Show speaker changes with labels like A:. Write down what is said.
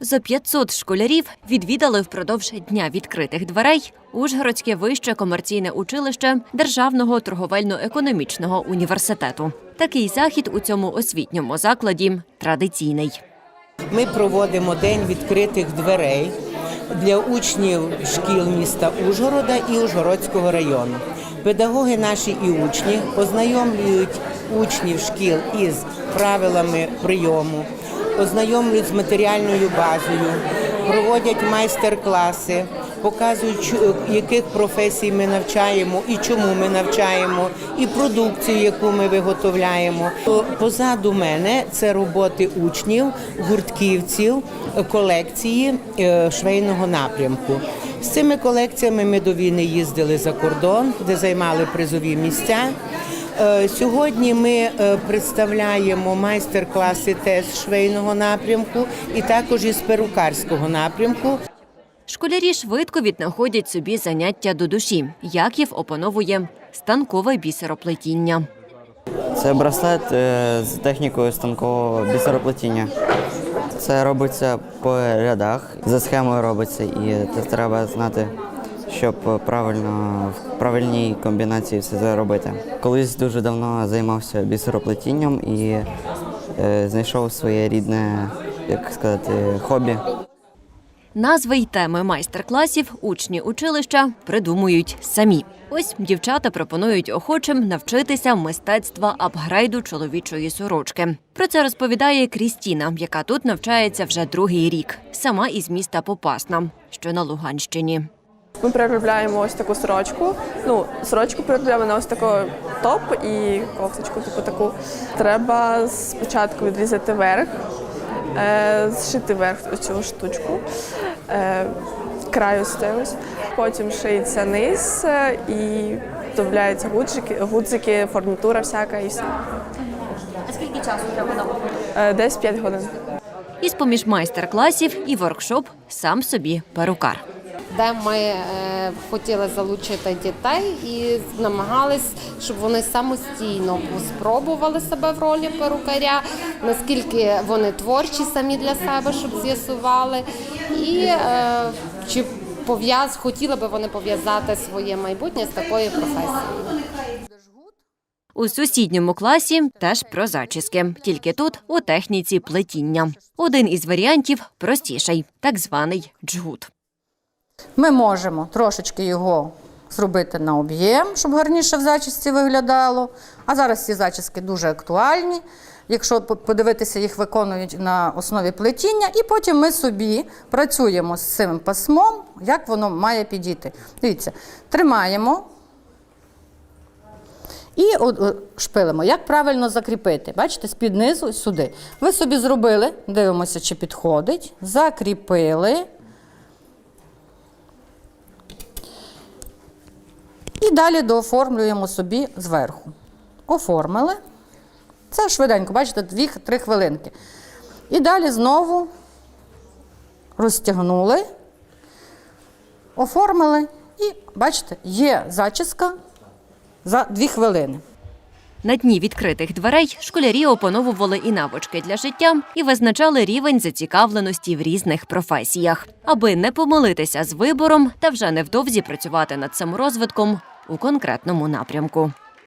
A: Зо 500 школярів відвідали впродовж дня відкритих дверей Ужгородське вище комерційне училище Державного торговельно-економічного університету. Такий захід у цьому освітньому закладі традиційний.
B: Ми проводимо день відкритих дверей для учнів шкіл міста Ужгорода і Ужгородського району. Педагоги наші і учні ознайомлюють учнів шкіл із правилами прийому, ознайомлюють з матеріальною базою, проводять майстер-класи, показують, яких професій ми навчаємо і чому ми навчаємо, і продукцію, яку ми виготовляємо. Позаду мене це роботи учнів, гуртківців, колекції е, швейного напрямку. З цими колекціями ми до війни їздили за кордон, де займали призові місця. Е, Сьогодні ми е, представляємо майстер-класи теж швейного напрямку і також із перукарського напрямку.
A: Школярі швидко віднаходять собі заняття до душі. Яків опановує станкове бісероплетіння.
C: Це браслет е, з технікою станкового бісероплетіння. Це робиться по рядах, за схемою робиться, і це треба знати, щоб правильно в правильній комбінації все це робити. Колись дуже давно займався бісероплетінням і е, знайшов своє рідне, як сказати, хобі.
A: Назви й теми майстер-класів учні училища придумують самі. Ось дівчата пропонують охочим навчитися мистецтва апгрейду чоловічої сорочки. Про це розповідає Крістіна, яка тут навчається вже другий рік, сама із міста Попасна, що на Луганщині.
D: Ми переробляємо ось таку сорочку. Ну, сорочку переробляємо на ось таку топ і кофточку, типу таку. Треба спочатку відрізати верх, е, зшити верх цю штучку, е, краю ось. Потім шиється низ е, і вставляються гудзики, гудзики, фурнітура всяка і все.
E: А скільки часу треба на
D: Е, десь 5 годин.
A: Із поміж майстер-класів і воркшоп сам собі перукар.
F: Де ми е, хотіли залучити дітей і намагались, щоб вони самостійно спробували себе в ролі перукаря, наскільки вони творчі самі для себе, щоб з'ясували, і е, чи пов'яз, хотіли би вони пов'язати своє майбутнє з такою професією.
A: У сусідньому класі теж про зачіски, тільки тут у техніці плетіння. Один із варіантів простіший, так званий джгут.
G: Ми можемо трошечки його зробити на об'єм, щоб гарніше в зачісці виглядало. А зараз ці зачіски дуже актуальні. Якщо подивитися, їх виконують на основі плетіння, і потім ми собі працюємо з цим пасмом, як воно має підійти. Дивіться, тримаємо і шпилимо. Як правильно закріпити? Бачите, з-під низу сюди. Ви собі зробили, дивимося, чи підходить, закріпили. І далі дооформлюємо собі зверху. Оформили. Це швиденько, бачите, 2-3 хвилинки. І далі знову розтягнули, оформили. І бачите, є зачіска за 2 хвилини.
A: На дні відкритих дверей школярі опановували і навички для життя, і визначали рівень зацікавленості в різних професіях, аби не помилитися з вибором та вже невдовзі працювати над саморозвитком у конкретному напрямку.